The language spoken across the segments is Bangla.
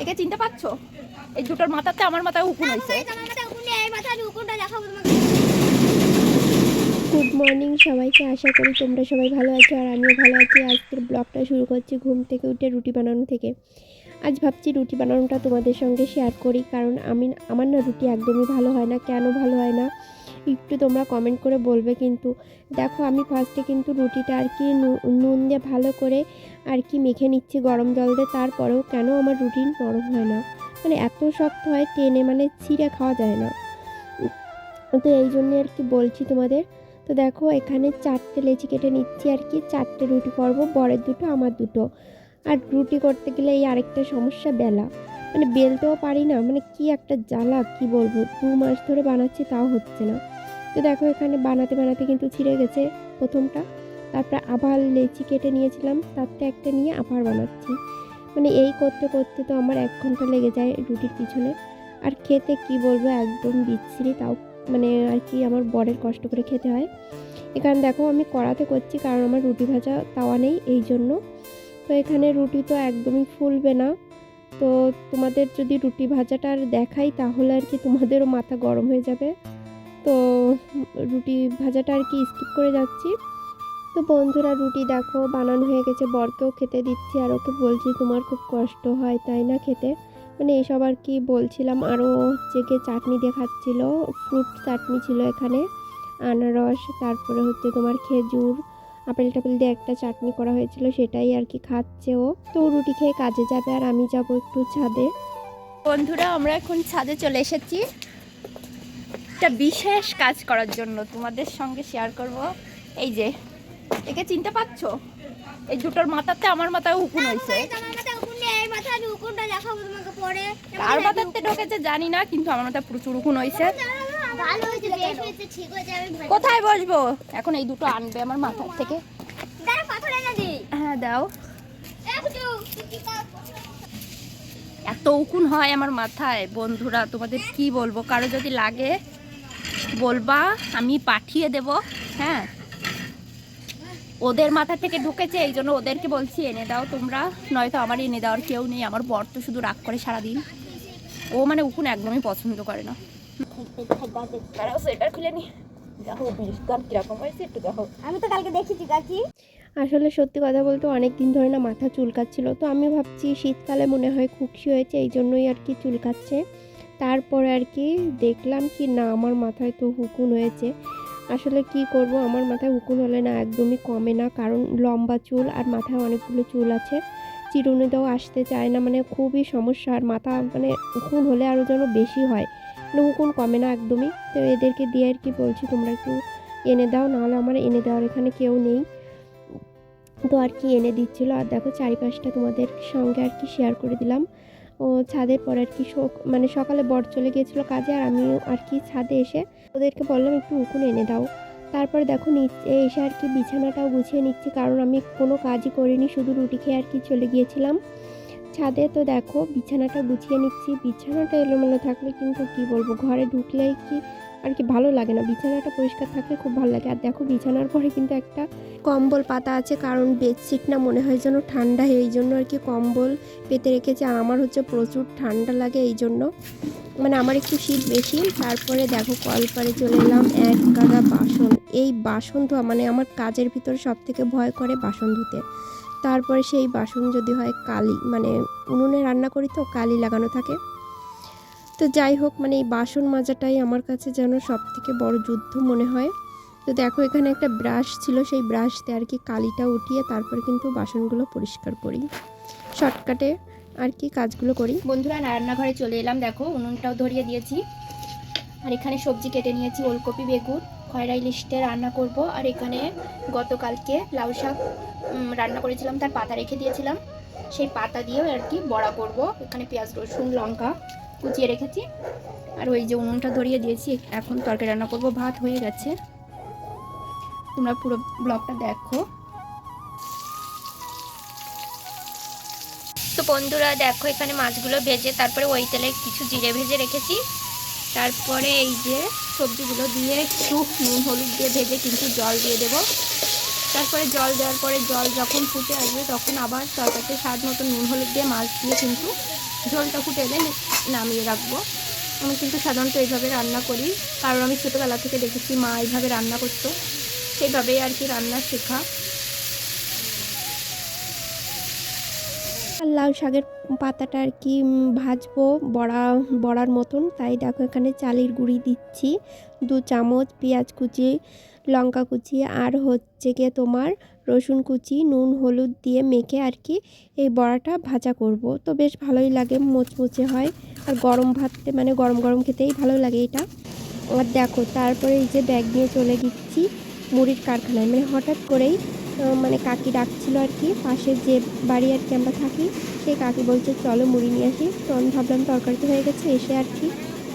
একে চিনতে পারছ? এই দুটোর মাথাতে আমার মাথায় উকুন হয়েছে। গুড মর্নিং সবাইকে আশা করি তোমরা সবাই ভালো আছো আর আমিও ভালো আছি। আজকের ব্লগটা শুরু করছি ঘুম থেকে উঠে রুটি বানানো থেকে। আজ ভাবছি রুটি বানানোটা তোমাদের সঙ্গে শেয়ার করি কারণ আমি আমার না রুটি একদমই ভালো হয় না। কেন ভালো হয় না? একটু তোমরা কমেন্ট করে বলবে কিন্তু। দেখো, আমি ফার্স্টে কিন্তু রুটিটা আর কি নুন দিয়ে ভালো করে আর কি মেখে নিচ্ছি গরম জল দিয়ে, তারপরেও কেন আমার রুটি নরম হয় না। মানে এত শক্ত হয়, টেনে মানে ছিঁড়ে খাওয়া যায় না। তো এই জন্যে আর কি বলছি তোমাদের। তো দেখো, এখানে চারটে লেচি কেটে নিচ্ছি আর কি। চারটে রুটি করব, বরের দুটো, আমার দুটো। আর রুটি করতে গেলে এই আরেকটা সমস্যা, বেলা। মানে বেলতেও পারি না মানে কি একটা জ্বালা, কি বলব? দু মাস ধরে বানাচ্ছি, তাও হচ্ছে না। তো দেখো এখানে বানাতে বানাতে কিন্তু ছিঁড়ে গেছে প্রথমটা। তারপরে আবার লেচি কেটে নিয়েছিলাম তারটা একটা নিয়ে আবার বানাচ্ছি। মানে এই করতে করতে তো আমার এক ঘণ্টা লেগে যায় রুটির পিছনে। আর খেতে কি বলব, একদম বিচ্ছিরি তাও মানে আর কি আমার বরের কষ্ট করে খেতে হয়। এখানে দেখো আমি কড়াতে করছি কারণ আমার রুটি ভাজা তাওয়া নেই এই জন্য। তো এখানে রুটি তো একদমই ফুলবে না। তো তোমাদের যদি রুটি ভাজাটা আর দেখাই তাহলে আর কি তোমাদেরও মাথা গরম হয়ে যাবে। তো রুটি ভাজাটা আর কি স্কিপ করে যাচ্ছি। তো বন্ধুরা, রুটি দেখো বানানো হয়ে গেছে, বরকেও খেতে দিচ্ছি আর ওকে বলছি তোমার খুব কষ্ট হয়, তাই না খেতে? মানে এসব আর কি বলছিলাম, আরও হচ্ছে গিয়ে চাটনি দিয়ে খাচ্ছিল ফ্রুট চাটনি ছিল এখানে, আনারস, তারপরে হচ্ছে তোমার খেজুর আপেল টাপেল দিয়ে একটা চাটনি করা হয়েছিল, সেটাই আর কি খাচ্ছে ও। তো রুটি খেয়ে কাজে যাবে আর আমি যাব একটু ছাদে। বন্ধুরা, আমরা এখন ছাদে চলে এসেছি। একটা বিশেষ কাজ করার জন্য তোমাদের সঙ্গে শেয়ার করব। এই যে একে চিনতে পারছ? এই দুটোর মাথাতে আমার মাথায় উকুন হয়েছে। কার মাথাতে ঢোকেছে জানি না কিন্তু আমার মাথায় প্রচুর উকুন হয়েছে। কোথায় বসবো? এখন এই দুটো আনবে আমার মাথার থেকে। হ্যাঁ দাও। এত উকুন হয় আমার মাথায়। বন্ধুরা তোমাদের কি বলব? কারও যদি লাগে বলবা আমি পাঠিয়ে দেব হ্যাঁ? ওদের মাথা থেকে ঢুকেছে এই জন্য ওদেরকে বলছি এনে দাও তোমরা। নয়তো আমার এনে দেওয়ার কেউ নেই আমার বর তো শুধু রাগ করে সারাদিন। ও মানে উকুন একদমই পছন্দ করে না। সোয়েটার খুলে নি। আমি তো কালকে দেখেছি কাকি। আসলে সত্যি কথা বলতে অনেক দিন ধরে না মাথা চুলকাচ্ছিল তো আমি ভাবছি শীতকালে মনে হয় খুশি হয়েছে এই জন্যই আর কি চুলকাচ্ছে। তারপরে আর কি দেখলাম কি না, আমার মাথায় তো হুকুন হয়েছে। আসলে কি করব, আমার মাথায় হুকুন হলে না একদমই কমে না, কারণ লম্বা চুল আর মাথায় অনেকগুলো চুল আছে। চিরুনি দাও আসতে চায় না মানে খুবই সমস্যা। আর মাথা মানে হুকুন হলে আরও যেন বেশি হয়। মানে হুকুন কমে না একদমই। তো এদেরকে দিয়ে আর কি বলছি, তোমরা একটু এনে দাও, নাহলে আমার এনে দেওয়ার এখানে কেউ নেই। তো আর কি এনে দিচ্ছিল। আর দেখো চারিপাশটা তোমাদের সঙ্গে আর কি শেয়ার করে দিলাম। ও ছাদে পরে আর কি মানে সকালে বর চলে গিয়েছিল কাজে আর আমি আর কি ছাদে এসে ওদেরকে বললাম, একটু উকুন এনে দাও। তারপর দেখো নিচে এসে আর কি বিছানাটাও গুছিয়ে নিচ্ছি, কারণ আমি কোনো কাজই করিনি, শুধু রুটি খেয়ে আর কি চলে গিয়েছিলাম। ছাদে তো দেখো বিছানাটা গুছিয়ে নিচ্ছি, বিছানাটা এলোমেলো থাকলে কিন্তু কি বলব, ঘরে ঢুকলেই কি আর কি ভালো লাগে না। বিছানাটা পরিষ্কার থাকলে খুব ভালো লাগে। আর দেখো বিছানার পরে কিন্তু একটা কম্বল পাতা আছে, কারণ বেডশিট না মনে হয় যেন ঠান্ডা। এই জন্য আর কি কম্বল পেতে রেখেছে। আর আমার হচ্ছে প্রচুর ঠান্ডা লাগে এই জন্য। মানে আমার একটু শীত বেশি। তারপরে দেখো কলপারে চলে এলাম, এক গাদা বাসন। এই বাসন ধোয়া মানে আমার কাজের ভিতরে সব থেকে ভয় করে বাসন ধুতে। তারপরে সেই বাসন যদি হয় কালি মানে উনুনে রান্না করি তো কালি লাগানো থাকে। তো যাই হোক মানে এই বাসন মাজাটাই আমার কাছে যেন সব থেকে বড় যুদ্ধ মনে হয়। তো দেখো, এখানে একটা ব্রাশ ছিল, সেই ব্রাশ দিয়ে আর কি কালিটা উঠিয়ে তারপর কিন্তু বাসনগুলো পরিষ্কার করি। শর্টকাটে আর কি কাজগুলো করি। বন্ধুরা রান্নাঘরে চলে এলাম। দেখো, উনুনটাও ধরিয়ে দিয়েছি। আর এখানে সবজি কেটে নিয়েছি, ওলকপি, বেগুন খয়রা ইলিশটা রান্না করব। আর এখানে গতকালকে লাউ শাক রান্না করেছিলাম, তার পাতা রেখে দিয়েছিলাম। সেই পাতা দিয়েও আর কি বড়া করব। এখানে পেঁয়াজ, রসুন, লঙ্কা কুচিয়ে রেখেছি। আর ওই যে উনুনটা ধরিয়ে দিয়েছি, এখন তরকারি রান্না করব, ভাত হয়ে গেছে। তোমরা পুরো ব্লগটা দেখো। তো বন্ধুরা, দেখো এখানে মাছগুলো ভেজে, তারপরে ওই তেলে কিছু জিরে ভেজে রেখেছি। তারপরে এই যে সবজিগুলো দিয়ে একটু নুন, হলুদ দিয়ে ভেজে কিন্তু জল দিয়ে দেব। তারপরে জল দেওয়ার পরে জল যখন ফুটে আসবে, তখন আবার তরকারিতে স্বাদ মতো নুন, হলুদ দিয়ে মাছ দিয়ে কিন্তু ঝোলটা ফুটে এলে নামিয়ে রাখব। আমি কিন্তু সাধারণত এইভাবে রান্না করি। কারণ আমি ছোটোবেলা থেকে দেখেছি মা এইভাবে রান্না করতো। সেইভাবেই আর কি রান্না শেখা। আর লাউ শাকের পাতাটা আর কি ভাজবো বড়া, বড়ার মতন। তাই দেখো এখানে চালের গুঁড়ি দিচ্ছি। দু চামচ পেঁয়াজ কুচি, লঙ্কা কুচি, আর হচ্ছে গিয়ে তোমার রসুন কুচি, নুন, হলুদ দিয়ে মেখে আর কি এই বড়াটা ভাজা করব। তো বেশ ভালোই লাগে, মুচমুচে হয়। আর গরম ভাতে মানে গরম গরম খেতেই ভালো লাগে এটা। আর দেখো, তারপরে এই যে ব্যাগ নিয়ে চলে গেছি মুড়ির কারখানায়। মানে হঠাৎ করেই মানে কাকি ডাকছিল আর কি, পাশের যে বাড়ি আর কি আমরা থাকি, সেই কাকি বলছে, চলো মুড়ি নিয়ে আসি। তো আমি ভাবলাম তরকারি তো হয়ে গেছে, এসে আর কি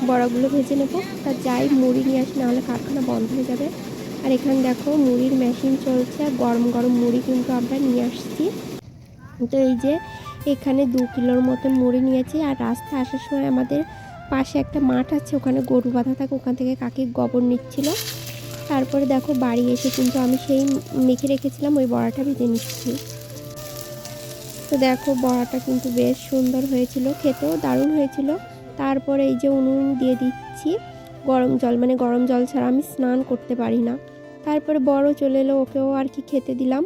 বড়াগুলো ভেজে নেব। তা যাই, মুড়ি নিয়ে আসি, নাহলে কারখানা বন্ধ হয়ে যাবে। আর এখানে দেখো মুড়ির মেশিন চলছে, আর গরম গরম মুড়ি কিন্তু আমরা নিয়ে আসছি। তো এই যে এখানে দু কিলোর মতন মুড়ি নিয়েছি, আর রাস্তা আসার সময় আমাদের পাশে একটা মাঠ আছে, ওখানে গরু বাঁধা থাকে, ওখান থেকে কাকে গোবর নিচ্ছিল। তারপরে দেখো বাড়ি এসে কিন্তু আমি সেই মেখে রেখেছিলাম, ওই বড়াটা ভেজে নিচ্ছি। তো দেখো বড়াটা কিন্তু বেশ সুন্দর হয়েছিল, খেতেও দারুণ হয়েছিল। তারপরে এই যে উনুন দিয়ে দিচ্ছি, গরম জল মানে গরম জল ছাড়া আমি স্নান করতে পারি না। তারপরে বড় চলে এলো, ওকেও আর কি খেতে দিলাম।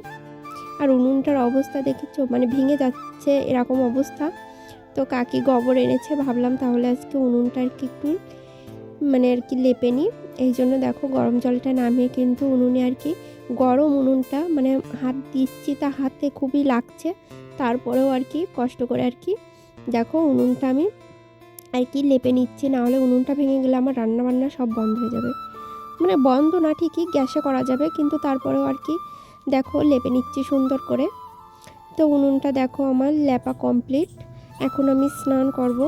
আর উনুনটার অবস্থা দেখেছ? মানে ভেঙে যাচ্ছে এরকম অবস্থা। তো কাকি গোবর এনেছে, ভাবলাম তাহলে আজকে উনুনটা আর কি একটু মানে আর কি লেপে নিই এই জন্য দেখো গরম জলটা নামিয়ে কিন্তু উনুনে আর কি গরম উনুনটা মানে হাত দিচ্ছি তা হাতে খুবই লাগছে। তারপরেও আর কি কষ্ট করে আর কি দেখো উনুনটা আমি আর কি লেপে নিচ্ছি, নাহলে উনুনটা ভেঙে গেলে আমার রান্না বান্না সব বন্ধ হয়ে যাবে। মানে বন্ধ না ঠিকই গ্যাসে করা যাবে, কিন্তু তারপরেও আর কি দেখো লেপে নিচ্ছি সুন্দর করে। তো উনুনটা দেখো আমার লেপা কমপ্লিট এখন আমি স্নান করব।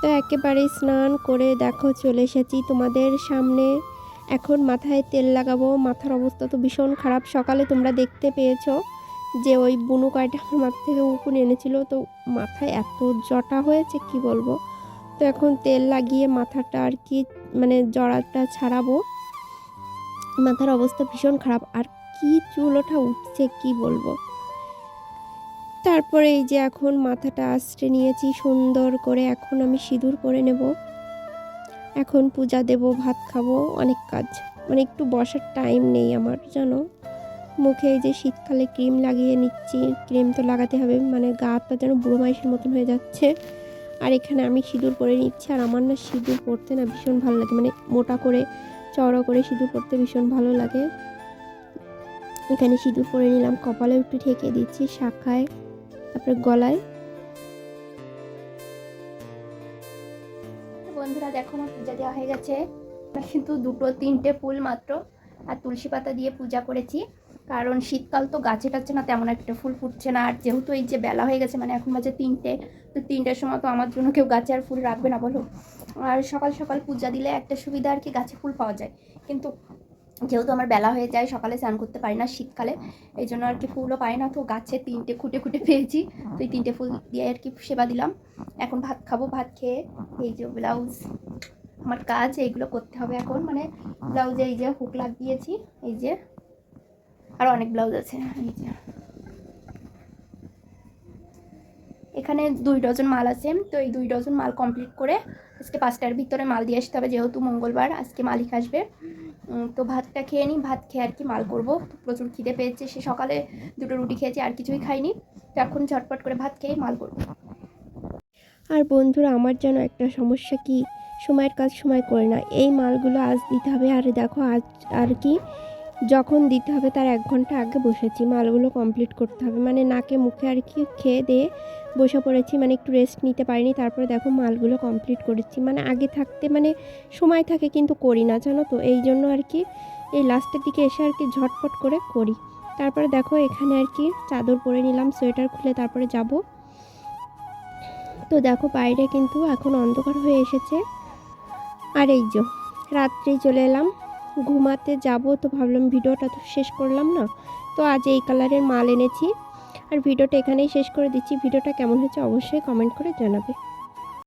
তো একেবারে স্নান করে দেখো চলে এসেছি তোমাদের সামনে। এখন মাথায় তেল লাগাবো, মাথার অবস্থা তো ভীষণ খারাপ। সকালে তোমরা দেখতে পেয়েছ যে ওই বুনু কয়টা আমার মাথা থেকে উকুন এনেছিল। তো মাথায় এত জটা হয়েছে, কি বলব? তো এখন তেল লাগিয়ে মাথাটা আর কি মানে জড়াটা ছাড়াবো। মাথার অবস্থা ভীষণ খারাপ, আর কি চুল ওঠা উঠছে কি বলব। তারপরে এই যে এখন মাথাটা আশ্রে নিয়েছি সুন্দর করে, এখন আমি সিঁদুর পরে নেব। এখন পূজা দেব, ভাত খাব, অনেক কাজ। মানে একটু বসার টাইম নেই আমার, জানো? মুখে এই যে শীতকালে ক্রিম লাগিয়ে নিচ্ছি, ক্রিম তো লাগাতে হবে মানে গা হাত পা যেন বুড়ো মাইশের মতন হয়ে যাচ্ছে। আর এখানে আমি সিঁদুর পরে নিচ্ছি, আর আমার না সিঁদুর পরতে না ভীষণ ভালো লাগে। মানে মোটা করে, চওড়া করে সিঁদুর পরতে ভীষণ ভালো লাগে। এখানে সিঁদুর পরে নিলাম কপালে একটু ঠেকে দিচ্ছি শাখায়, তারপরে গলায়। বন্ধুরা, দেখো আমার পূজা দেওয়া হয়ে গেছে। কিন্তু দুটো, তিনটে ফুল মাত্র, আর তুলসী পাতা দিয়ে পূজা করেছি। কারণ শীতকাল তো গাছে টাচ্ছে না, তেমন একটা ফুল ফুটছে না। আর যেহেতু এই যে বেলা হয়ে গেছে মানে এখন বাজে তিনটে, তো তিনটের সময় তো আমার জন্য কেউ গাছে আর ফুল রাখবে না বলো। আর সকাল সকাল পূজা দিলে একটা সুবিধা আর কি, গাছে ফুল পাওয়া যায়। কিন্তু যেহেতু আমার বেলা হয়ে যায়, সকালে স্নান করতে পারি না শীতকালে, এই জন্য আর কি ফুলও পাই না। তো গাছে তিনটে খুঁটে খুঁটে পেয়েছি, তো এই তিনটে ফুল দিয়ে আর কি সেবা দিলাম। এখন ভাত খাব, ভাত খেয়ে এই যে ব্লাউজ, আমার কাজ, এইগুলো করতে হবে এখন। মানে ব্লাউজে এই যে হুক লাগিয়েছি, এই যে আর অনেক ব্লাউজ আছে এখানে দুই ডজন মাল আছে, তো এই দুই ডজন মাল কমপ্লিট করে আজকে পাঁচটার ভিতরে মাল দিয়ে আসতে হবে, যেহেতু মঙ্গলবার আজকে মালিক আসবে। তো ভাতটা খেয়ে নিই ভাত খেয়ে আর কি মাল করব। প্রচুর খিদে পেয়েছে, সে সকালে দুটো রুটি খেয়েছে, আর কিছুই খাইনি। তো এখন ঝটপট করে ভাত খেয়ে মাল করব। আর বন্ধুরা, আমার যেন একটা সমস্যা কি? সময়ের কাজ সময় করে না। এই মালগুলো আজ দিতে হবে, আর দেখো আজ আর কি যখন দিতে হবে তার এক ঘণ্টা আগে বসেছি, মালগুলো কমপ্লিট করতে হবে। মানে নাকে মুখে আর কি খেয়ে দিয়ে বসে পড়েছি মানে একটু রেস্ট নিতে পারিনি। তারপরে দেখো মালগুলো কমপ্লিট করেছি। মানে আগে থাকতে মানে সময় থাকে কিন্তু করি না, জানো তো? এই জন্য আর কি এই লাস্টের দিকে এসে আর কি ঝটপট করে করি। তারপরে দেখো এখানে আর কি চাদর পরে নিলাম, সোয়েটার খুলে তারপরে যাব। তো দেখো বাইরে কিন্তু এখন অন্ধকার হয়ে এসেছে। আর এই যে, রাত্রেই চলে এলাম। ঘুমাতে যাব, তো ভাবলাম ভিডিওটা তো শেষ করলাম না। তো আজ এই কালারের মাল এনেছি। আর ভিডিওটা এখানেই শেষ করে দিচ্ছি। ভিডিওটা কেমন হয়েছে অবশ্যই কমেন্ট করে জানাবে।